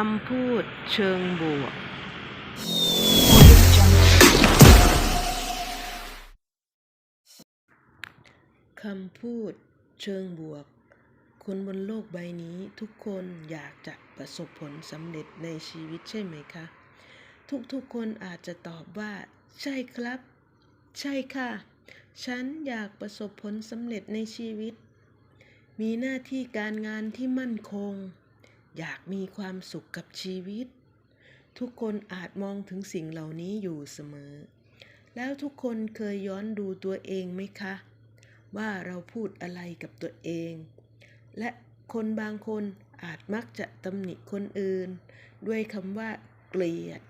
คำพูดเชิงบวก คำพูดเชิงบวก คนบนโลกใบนี้ทุกคนอยากจะประสบผลสำเร็จในชีวิตใช่ไหมคะ ทุกๆคนอาจจะตอบว่า ใช่ครับ ใช่ค่ะ ฉันอยากประสบผลสำเร็จในชีวิต มีหน้าที่การงานที่มั่นคง อยากมีความสุขกับชีวิต ทุกคนอาจมองถึงสิ่งเหล่านี้อยู่เสมอ แล้วทุกคนเคยย้อนดูตัวเองไหมคะ ว่าเราพูดอะไรกับตัวเอง และคนบางคนอาจมักจะตำหนิคนอื่น ด้วยคำว่า เกลียด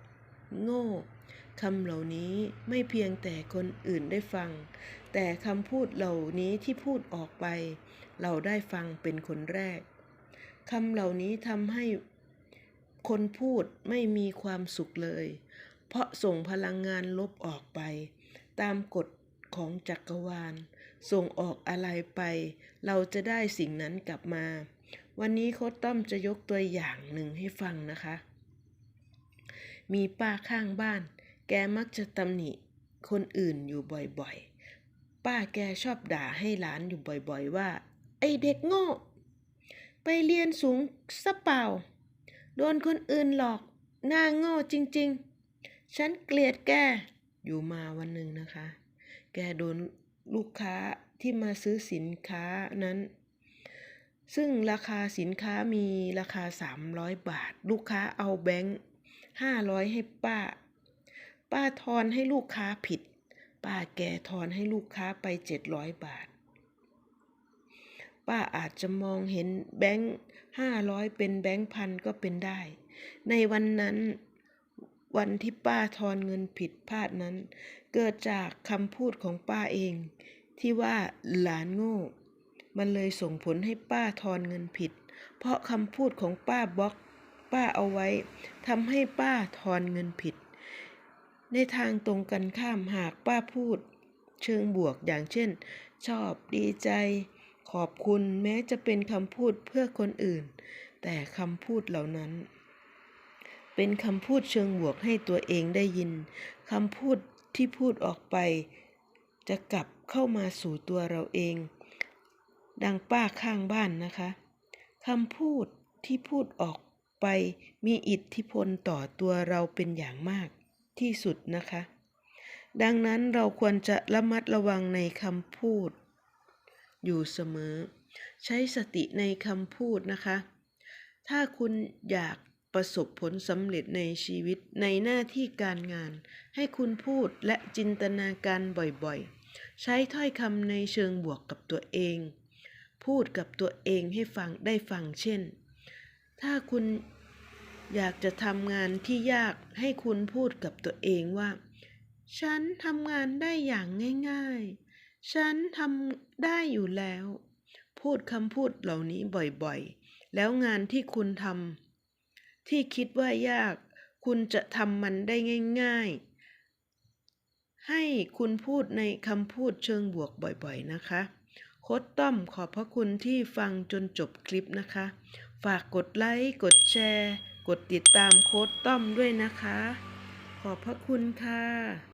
โง่คำเหล่านี้ไม่เพียงแต่คนอื่นได้ฟัง แต่คำพูดเหล่านี้ที่พูดออกไป เราได้ฟังเป็นคนแรก คำเหล่านี้ทำให้คนพูดไม่มีความสุขเลย เพราะส่งพลังงานลบออกไป ตามกฎของจักรวาล ส่งออกอะไรไป เราจะได้สิ่งนั้นกลับมา วันนี้โค้ดต้อมจะยกตัวอย่างหนึ่งให้ฟังนะคะ มีป้าข้างบ้าน แกมักจะตำหนิคนอื่นอยู่บ่อยๆ ป้าแกชอบด่าให้หลานอยู่บ่อยๆว่า ไอเด็กโง่ ไปเรียนสูงซะเปล่า โดนคนอื่นหลอกหน้าโง่จริง ๆ ฉันเกลียดแก อยู่มาวันหนึ่งนะคะ แกโดนลูกค้าที่มาซื้อสินค้านั้น ซึ่งราคาสินค้ามีราคา 300 บาท ลูกค้าเอาแบงค์500 ให้ป้า ป้าทอนให้ลูกค้าผิด ป้าแกทอนให้ลูกค้าไป 700 บาท ป้าอาจจะมองเห็นแบงค์500เป็นแบงค์พันก็เป็นได้ ในวันนั้น วันที่ป้าทอนเงินผิดพลาดนั้น เกิดจากคำพูดของป้าเอง ที่ว่าหลานโง่ มันเลยส่งผลให้ป้าทอนเงินผิด เพราะคำพูดของป้าบล็อกป้าเอาไว้ทำให้ป้าทอนเงินผิด ในทางตรงกันข้ามหากป้าพูด เชิงบวกอย่างเช่น ชอบดีใจ ขอบคุณแม้จะเป็นคำพูดเพื่อคนอื่น แต่คำพูดเหล่านั้น เป็นคำพูดเชิงบวกให้ตัวเองได้ยินคำพูดที่พูดออกไป จะกลับเข้ามาสู่ตัวเราเอง ดังป้าข้างบ้านนะคะคำพูดที่พูดออกไปมีอิทธิพลต่อตัวเราเป็นอย่างมากที่สุดนะคะ ดังนั้นเราควรจะระมัดระวังในคำพูด อยู่เสมอ ใช้สติในคำพูดนะคะ ถ้าคุณอยากประสบผลสำเร็จในชีวิตในหน้าที่การงาน ให้คุณพูดและจินตนาการบ่อยๆ ใช้ถ้อยคำในเชิงบวกกับตัวเอง พูดกับตัวเองให้ฟังได้ฟังเช่น ถ้าคุณอยากจะทำงานที่ยากให้คุณพูดกับตัวเองว่า ฉันทำงานได้อย่างง่าย ๆ ฉันทำได้อยู่แล้ว พูดคำพูดเหล่านี้บ่อยๆ แล้วงานที่คุณทำที่คิดว่ายาก คุณจะทำมันได้ง่ายๆ ให้คุณพูดในคำพูดเชิงบวกบ่อยๆนะคะโค้ดต้อมขอบพระคุณที่ฟังจนจบคลิปนะคะ ฝากกดไลค์ กดแชร์ กดติดตามโค้ดต้อมด้วยนะคะ ขอบพระคุณค่ะ